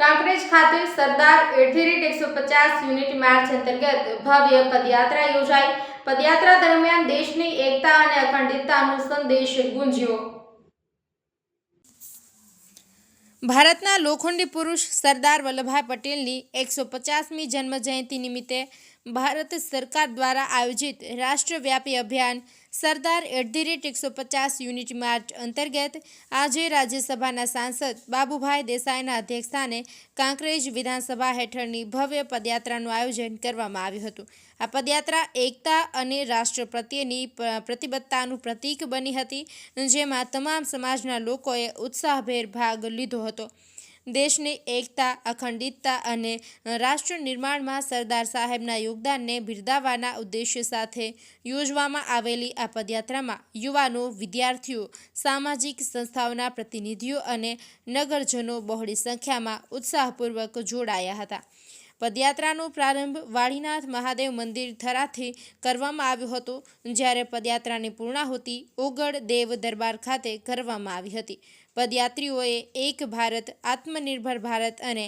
કાંકરેજ ખાતે સરદાર એઠેરીટ એકસો પચાસ યુનિટ માર્ચ અંતર્ગત ભવ્ય પદયાત્રા યોજાઈ. પદયાત્રા દરમિયાન દેશની એકતા અને અખંડિતતાનો સંદેશ ગુંજ્યો. ભારતના લોખંડી પુરુષ સરદાર વલ્લભભાઈ પટેલની એકસો પચાસમી જન્મ જયંતિ નિમિત્તે ભારત સરકાર દ્વારા આયોજિત રાષ્ટ્રવ્યાપી અભિયાન સરદાર એટ ધી રેટ એકસો પચાસ યુનિટ માર્ચ અંતર્ગત આજે રાજ્યસભાના સાંસદ બાબુભાઈ દેસાઈના અધ્યક્ષસ્થાને કાંકરેજ વિધાનસભા હેઠળની ભવ્ય પદયાત્રાનું આયોજન કરવામાં આવ્યું હતું. આ પદયાત્રા એકતા અને રાષ્ટ્ર પ્રત્યેની પ્રતિબદ્ધતાનું પ્રતીક બની હતી, જેમાં તમામ સમાજના લોકોએ ઉત્સાહભેર ભાગ લીધો હતો. દેશની એકતા, અખંડિતતા અને રાષ્ટ્ર નિર્માણમાં સરદાર સાહેબના યોગદાનને બિરદાવવાના ઉદ્દેશ્ય સાથે યોજવામાં આવેલી આ પદયાત્રામાં યુવાનો, વિદ્યાર્થીઓ, સામાજિક સંસ્થાઓના પ્રતિનિધિઓ અને નગરજનો બહોળી સંખ્યામાં ઉત્સાહપૂર્વક જોડાયા હતા. પદયાત્રાનો પ્રારંભ વાળીનાથ મહાદેવ મંદિર થરાથી કરવામાં આવ્યો હતો, જ્યારે પદયાત્રાની પૂર્ણાહુતિ ઓગળ દેવ દરબાર ખાતે કરવામાં આવી હતી. પદયાત્રીઓએ એક ભારત, આત્મનિર્ભર ભારત અને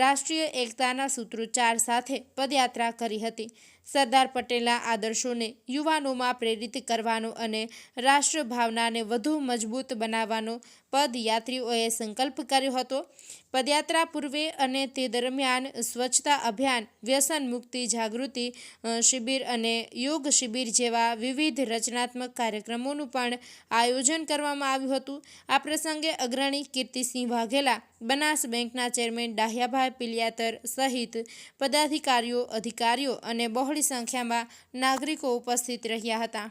રાષ્ટ્રીય એકતાના સૂત્રોચ્ચાર સાથે પદયાત્રા કરી હતી. સરદાર પટેલના આદર્શોને યુવાનોમાં પ્રેરિત કરવાનો અને રાષ્ટ્રભાવનાને વધુ મજબૂત બનાવવાનો પદયાત્રીઓએ સંકલ્પ કર્યો હતો. પદયાત્રા પૂર્વે અને તે દરમિયાન સ્વચ્છતા અભિયાન, વ્યસન મુક્તિ જાગૃતિ શિબિર અને યોગ શિબિર જેવા વિવિધ રચનાત્મક કાર્યક્રમોનું પણ આયોજન કરવામાં આવ્યું હતું. આ પ્રસંગે અગ્રણી કીર્તિસિંહ વાઘેલા બનાસ બેંકના ચેરમેન ડાહ્યાભાઈ પિલિયાતર સહિત પદાધિકારીઓ, અધિકારીઓ અને બહોળી સંખ્યામાં નાગરિકો ઉપસ્થિત રહ્યા હતા.